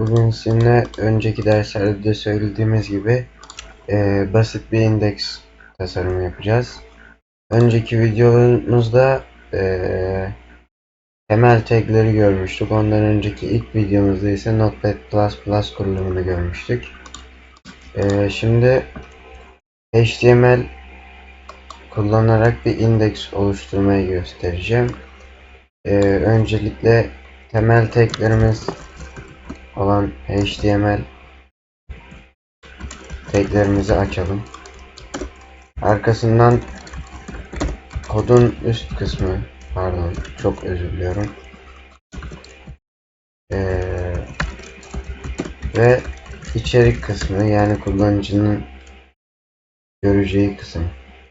Bugün sizinle önceki derslerde de söylediğimiz gibi e, basit bir indeks tasarımı yapacağız. Önceki videomuzda e, temel tagleri görmüştük. Ondan önceki ilk videomuzda ise Notepad++ kurulumunu görmüştük. E, şimdi HTML kullanarak bir indeks oluşturmayı göstereceğim. E, öncelikle temel taglerimiz olan HTML taglerimizi açalım. Arkasından kodun üst kısmı pardon çok özür diliyorum. Ee, ve içerik kısmı yani kullanıcının göreceği kısım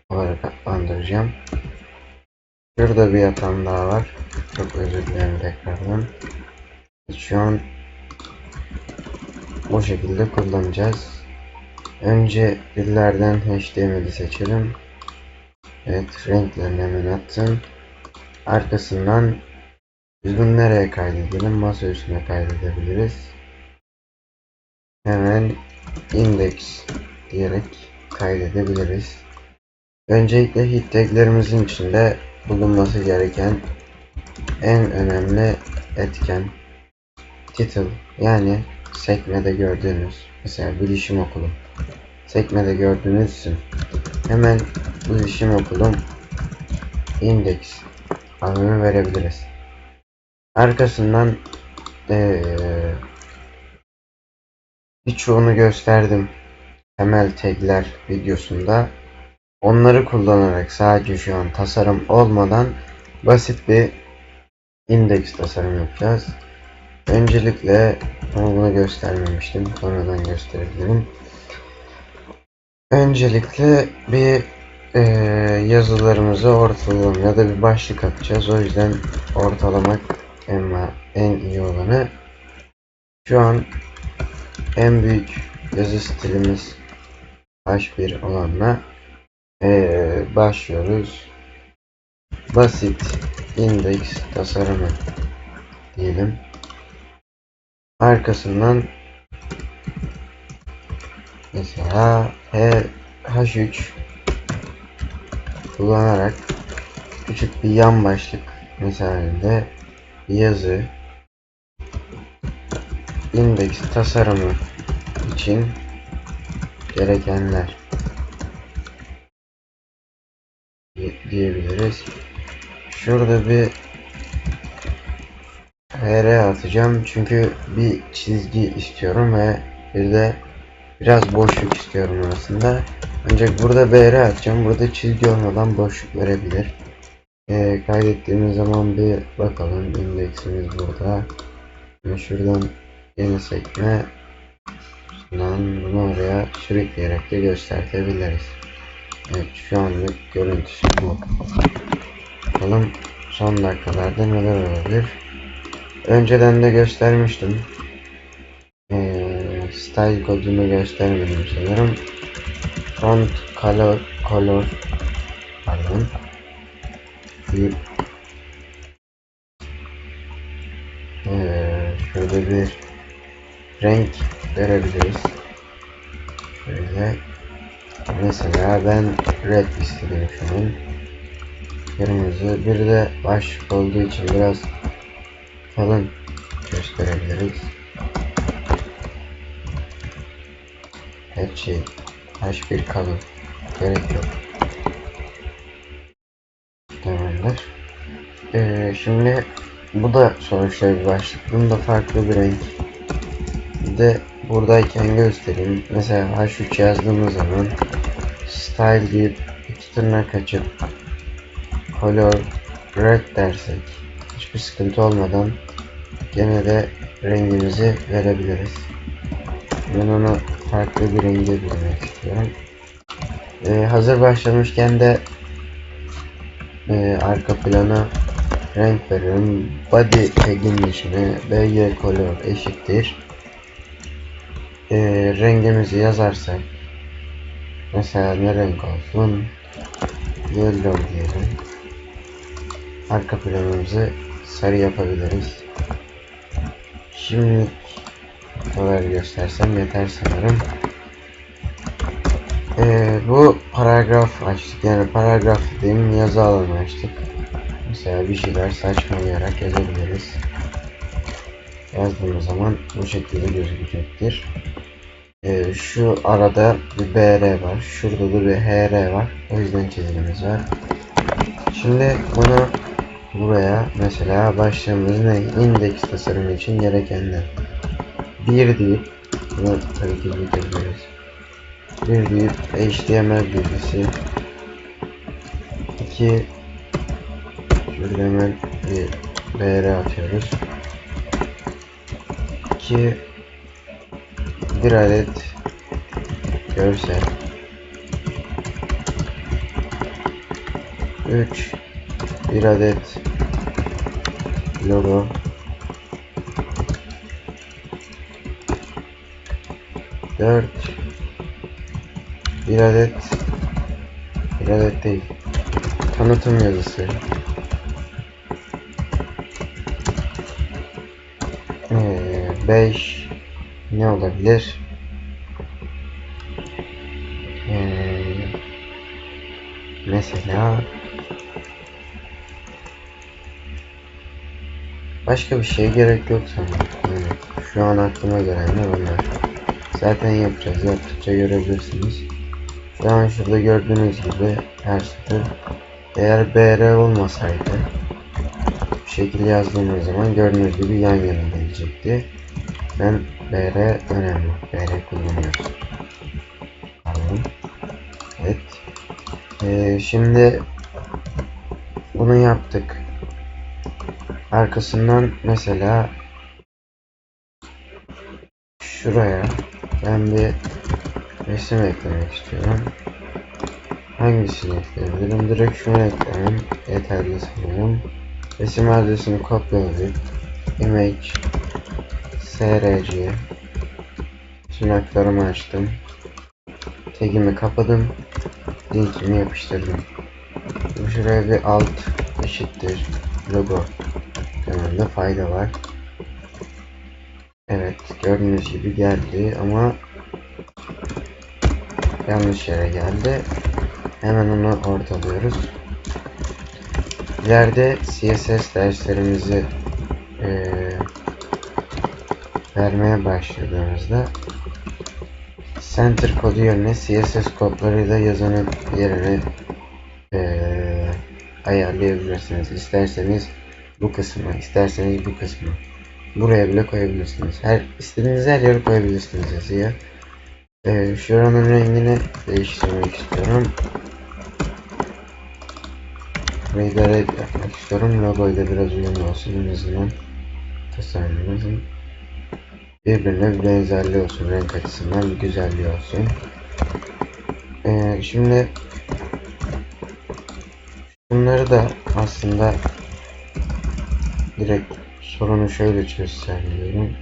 olarak adlandıracağım. Şurada bir hatam daha var. Çok özür dilerim tekrardan. Bu şekilde kullanacağız. Önce dillerden HTML'i seçelim. Evet renklerini hemen attım. Arkasından biz bunu nereye kaydedelim? Masa üstüne kaydedebiliriz. Hemen index diyerek kaydedebiliriz. Öncelikle hit taglerimizin içinde bulunması gereken en önemli etken title yani sekmede gördüğünüz mesela bilişim okulu sekmede gördüğünüz isim hemen bilişim okulum index adını verebiliriz. Arkasından ee, birçoğunu gösterdim temel tagler videosunda. Onları kullanarak sadece şu an tasarım olmadan basit bir indeks tasarım yapacağız. Öncelikle ama bunu göstermemiştim. Sonradan gösterebilirim. Öncelikle bir e, yazılarımızı ortalayalım ya da bir başlık atacağız. O yüzden ortalamak en, en iyi olanı. Şu an en büyük yazı stilimiz H1 olanla e, başlıyoruz. Basit indeks tasarımı diyelim. Arkasından mesela H, H3 kullanarak küçük bir yan başlık misalinde yazı indeks tasarımı için gerekenler diyebiliriz. Şurada bir HR atacağım çünkü bir çizgi istiyorum ve bir de biraz boşluk istiyorum arasında. Ancak burada BR atacağım. Burada çizgi olmadan boşluk verebilir. Ee, kaydettiğimiz zaman bir bakalım. indeksimiz burada. Ve şuradan yeni sekme Şundan bunu oraya sürükleyerek de göstertebiliriz. Evet şu anlık görüntüsü bu. Bakalım son dakikalarda neler olabilir. Önceden de göstermiştim. Ee, style kodunu göstermedim sanırım. Font color color pardon. Bir ee, şöyle bir renk verebiliriz. Şöyle mesela ben red istedim şu. Kırmızı bir de başlık olduğu için biraz kalın gösterebiliriz. Her şey H1 kalın. Gerek yok. Tamamdır. Ee, şimdi bu da sonuçta bir başlık. Bunda farklı bir renk. Bir de buradayken göstereyim. Mesela H3 yazdığımız zaman style deyip iki tırnak açıp color red dersek hiçbir sıkıntı olmadan gene de rengimizi verebiliriz. Ben onu farklı bir renge bilmek istiyorum. Ee, hazır başlamışken de e, arka plana renk veriyorum. Body tag'in içine BG color eşittir. E, rengimizi yazarsak mesela ne renk olsun? Yellow diyelim. Arka planımızı sarı yapabiliriz. Şimdi Bu kadar göstersem yeter sanırım. Ee, bu paragraf açtık. Yani paragraf dediğim yazı alanı açtık. Mesela bir şeyler saçmalayarak yazabiliriz. Yazdığımız zaman bu şekilde gözükecektir. Ee, şu arada bir BR var. Şurada da bir HR var. O yüzden çizgimiz var. Şimdi bunu buraya mesela başlığımız ne? Indeks tasarımı için gerekenler. Bir deyip bunu tabii ki büyütebiliriz. Bir deyip HTML bilgisi. İki Şurada hemen bir BR atıyoruz. 2 bir adet görsel 3 bir adet logo. 4 bir adet bir adet değil. Tanıtım yazısı. 5 ne olabilir? Ee, mesela başka bir şeye gerek yok sanırım. Yani şu an aklıma gelenler onlar. Zaten yapacağız. Yaptıkça görebilirsiniz. Şu an şurada gördüğünüz gibi her sıfır eğer BR olmasaydı bu şekilde yazdığımız zaman gördüğünüz gibi yan yana gelecekti. Ben BR önemli. BR kullanıyoruz. Evet. Ee, şimdi bunu yaptık. Arkasından mesela şuraya ben bir resim eklemek istiyorum. Hangisini ekleyebilirim? Direkt şunu eklemem yeterli sanırım. Resim adresini kopyalayıp image src tırnaklarımı açtım. Tagimi kapadım. Linkimi yapıştırdım. Şuraya bir alt eşittir logo dememde fayda var. Evet gördüğünüz gibi geldi ama yanlış yere geldi. Hemen onu ortalıyoruz. İleride CSS derslerimizi eee vermeye başladığımızda center kodu yerine CSS kodlarıyla yazanın yerini eee ayarlayabilirsiniz. İsterseniz bu kısmı, isterseniz bu kısmı. Buraya bile koyabilirsiniz. Her istediğiniz her yere koyabilirsiniz yazıya. Ee, şuranın rengini değiştirmek istiyorum. Burayı da red yapmak istiyorum. Logoyla biraz uyumlu olsun. En azından tasarımımızın birbirine bir benzerliği olsun. Renk açısından bir güzelliği olsun. Ee, şimdi bunları da aslında direkt sorunu şöyle çözsem diyorum.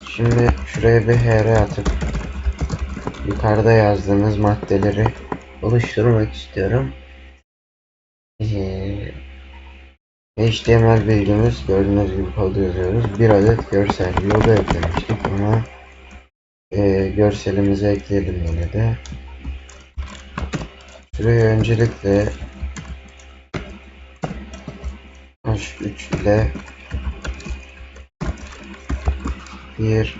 Şimdi şuraya bir HR atıp yukarıda yazdığımız maddeleri oluşturmak istiyorum. HTML bilgimiz gördüğünüz gibi kodu yazıyoruz. Bir adet görsel logo eklemiştik ama e, görselimizi ekleyelim yine de. Şuraya öncelikle H3 ile bir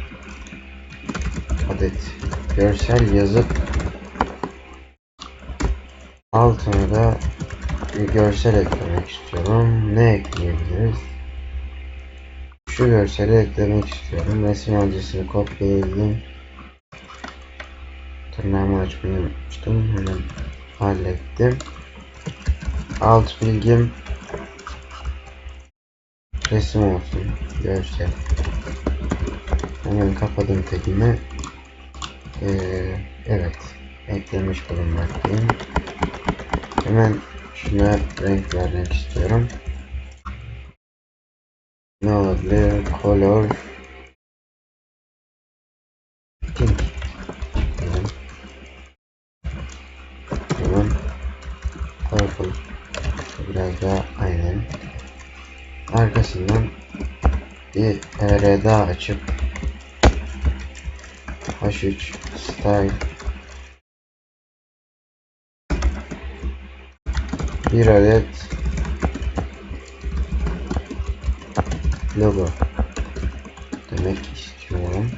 adet görsel yazıp altına da bir görsel eklemek istiyorum. Ne ekleyebiliriz? Şu görseli eklemek istiyorum. Resim adresini kopyaladım. Tırnağımı açmayı unutmuştum. Hemen hallettim. Alt bilgim resim olsun. Görsel. Hemen kapadım tagimi. Ee, evet. Eklemiş bulunmaktayım. Hemen şuna renk vermek istiyorum. Ne olabilir? Color Pink diyelim. Tamam. Purple biraz daha aynen. Arkasından bir daha açıp H3 Style bir adet logo demek istiyorum.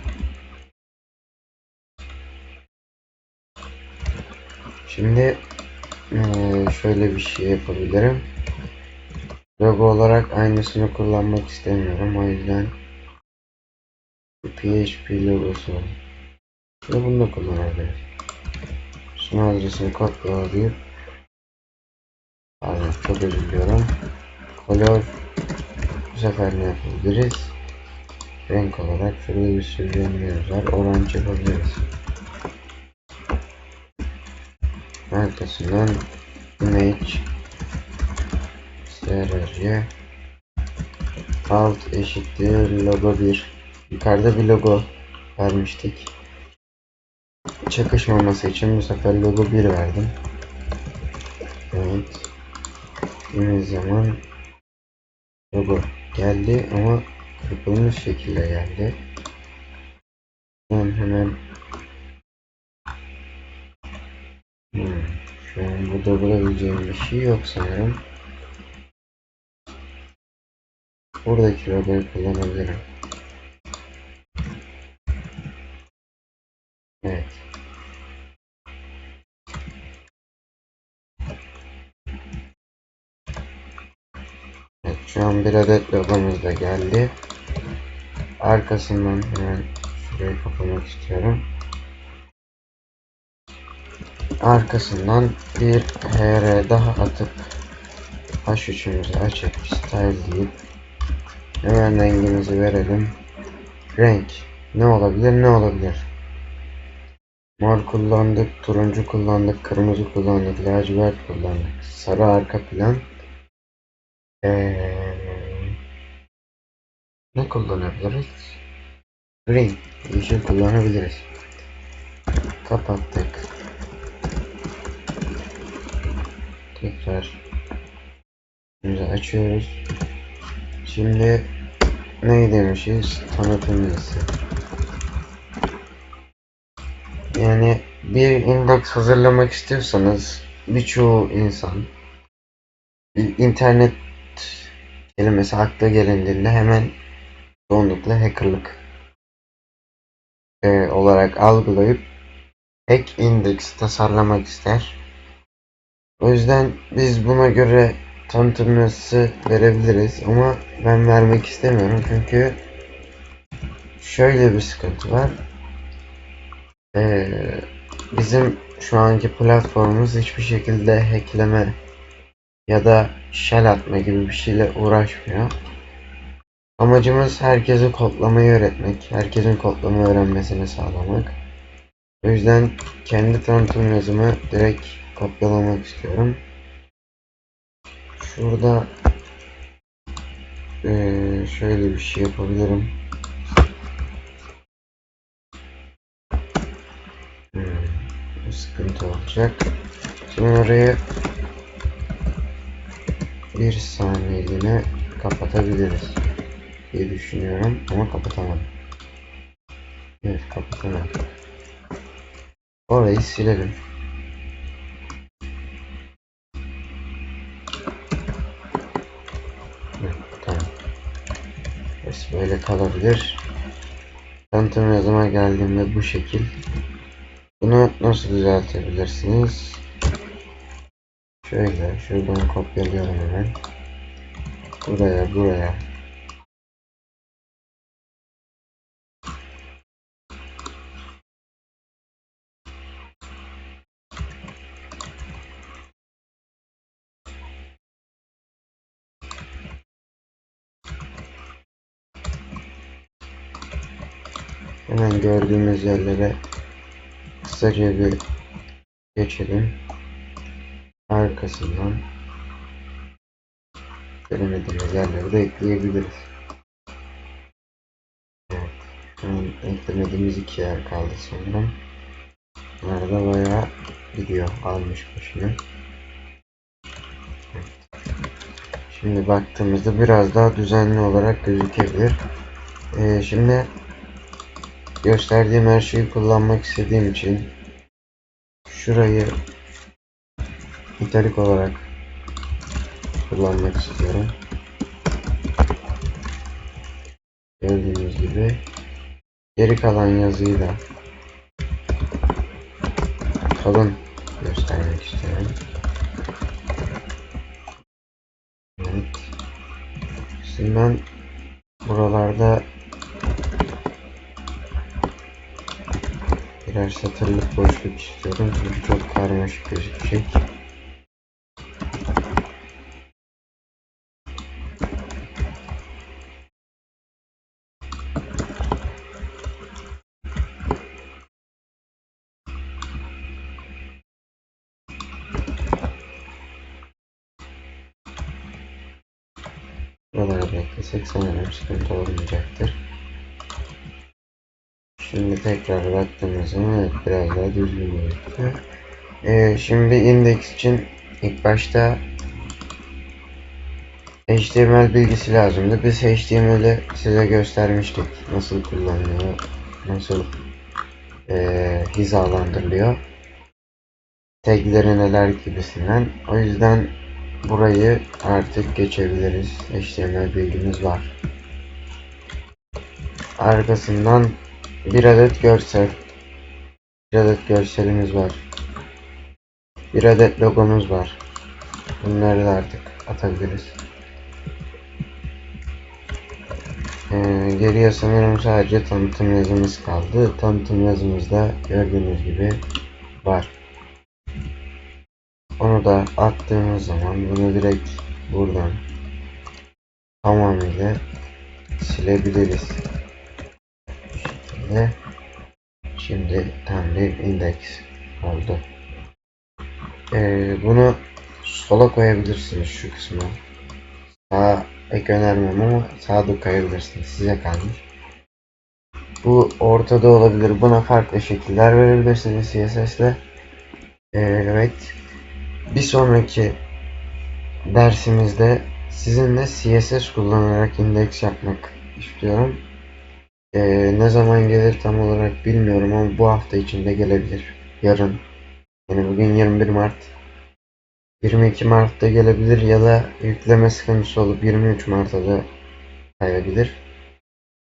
Şimdi eee, şöyle bir şey yapabilirim. Logo olarak aynısını kullanmak istemiyorum. O yüzden PHP logosu ve bunu da kullanabiliriz. Şunun adresini kopyalayıp Pardon çok özür diliyorum. Color bu sefer ne yapabiliriz? Renk olarak şurada bir sürü rengimiz var. Orange yapabiliriz. Arkasından image strc alt eşittir logo 1 yukarıda bir logo vermiştik çakışmaması için bu sefer logo 1 verdim evet Dediğimiz zaman logo geldi ama kırpılmış şekilde geldi ben hemen Hmm, şu an burada bulabileceğim bir şey yok sanırım. Buradaki logoyu kullanabilirim. Şu an bir adet logomuz da geldi. Arkasından hemen şurayı kapamak istiyorum. Arkasından bir HR daha atıp H3'ümüzü açıp style deyip hemen rengimizi verelim. Renk ne olabilir ne olabilir? Mor kullandık, turuncu kullandık, kırmızı kullandık, lacivert kullandık, sarı arka plan. Ee, ne kullanabiliriz? Green, yeşil kullanabiliriz. Kapattık. Tekrar Şimdi açıyoruz. Şimdi ne demişiz? Tanıtım listesi. Yani bir indeks hazırlamak istiyorsanız birçoğu insan bir internet kelimesi akla gelindiğinde hemen çoğunlukla hackerlık e, olarak algılayıp hack index tasarlamak ister. O yüzden biz buna göre tanıtım yazısı verebiliriz ama ben vermek istemiyorum çünkü şöyle bir sıkıntı var. Ee, bizim şu anki platformumuz hiçbir şekilde hackleme ya da shell atma gibi bir şeyle uğraşmıyor. Amacımız herkese kodlamayı öğretmek, herkesin kodlama öğrenmesini sağlamak. O yüzden kendi tanıtım yazımı direkt kopyalamak istiyorum. Şurada eee, şöyle bir şey yapabilirim. Hmm, sıkıntı olacak. Şimdi orayı bir saniyeliğine kapatabiliriz diye düşünüyorum ama kapatamadım. Evet kapatamadım. Orayı silelim. Evet, böyle kalabilir. Tanıtım yazıma geldiğimde bu şekil. Bunu nasıl düzeltebilirsiniz? Şöyle şuradan kopyalıyorum hemen. Buraya buraya. Hemen gördüğümüz yerlere kısaca bir geçelim. Arkasından göremediğimiz yerleri de ekleyebiliriz. eklemediğimiz iki yer kaldı sanırım. Bunlar da bayağı gidiyor. Almış başını. Evet. Şimdi baktığımızda biraz daha düzenli olarak gözükebilir. Ee, şimdi gösterdiğim her şeyi kullanmak istediğim için şurayı italik olarak kullanmak istiyorum. Gördüğünüz gibi geri kalan yazıyı da kalın göstermek istiyorum. Evet. Şimdi ben buralarda birer satırlık boşluk istiyorum çünkü çok karmaşık gözükecek. Buraları beklesek sanırım sıkıntı olmayacaktır. Şimdi tekrar baktığımız zaman evet biraz daha düzgün gözüküyor. Ee, şimdi index için ilk başta HTML bilgisi lazımdı. Biz HTML'i size göstermiştik. Nasıl kullanılıyor, nasıl ee, hizalandırılıyor. Tagleri neler gibisinden. O yüzden burayı artık geçebiliriz. HTML bilgimiz var. Arkasından bir adet görsel. Bir adet görselimiz var. Bir adet logomuz var. Bunları da artık atabiliriz. Ee, geriye sanırım sadece tanıtım yazımız kaldı. Tanıtım yazımızda gördüğünüz gibi var. Onu da attığımız zaman bunu direkt buradan tamamıyla silebiliriz. Şekilde. Şimdi tam bir indeks oldu. Ee, bunu sola koyabilirsiniz şu kısmı. Sağa pek önermem ama sağa da koyabilirsiniz. Size kalmış. Bu ortada olabilir. Buna farklı şekiller verebilirsiniz CSS ile. Ee, evet. Bir sonraki dersimizde sizinle CSS kullanarak indeks yapmak istiyorum. Ee, ne zaman gelir tam olarak bilmiyorum ama bu hafta içinde gelebilir. Yarın. Yani bugün 21 Mart. 22 Mart'ta gelebilir ya da yükleme sıkıntısı olup 23 Mart'ta da kayabilir.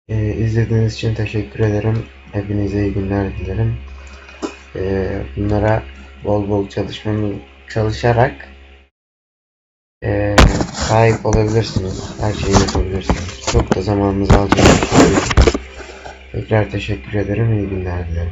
Ee, izlediğiniz için teşekkür ederim. Hepinize iyi günler dilerim. Ee, bunlara bol bol çalışmamız çalışarak ee, sahip olabilirsiniz. Her şeyi yapabilirsiniz. Çok da zamanınızı alacak. Tekrar teşekkür ederim. İyi günler dilerim.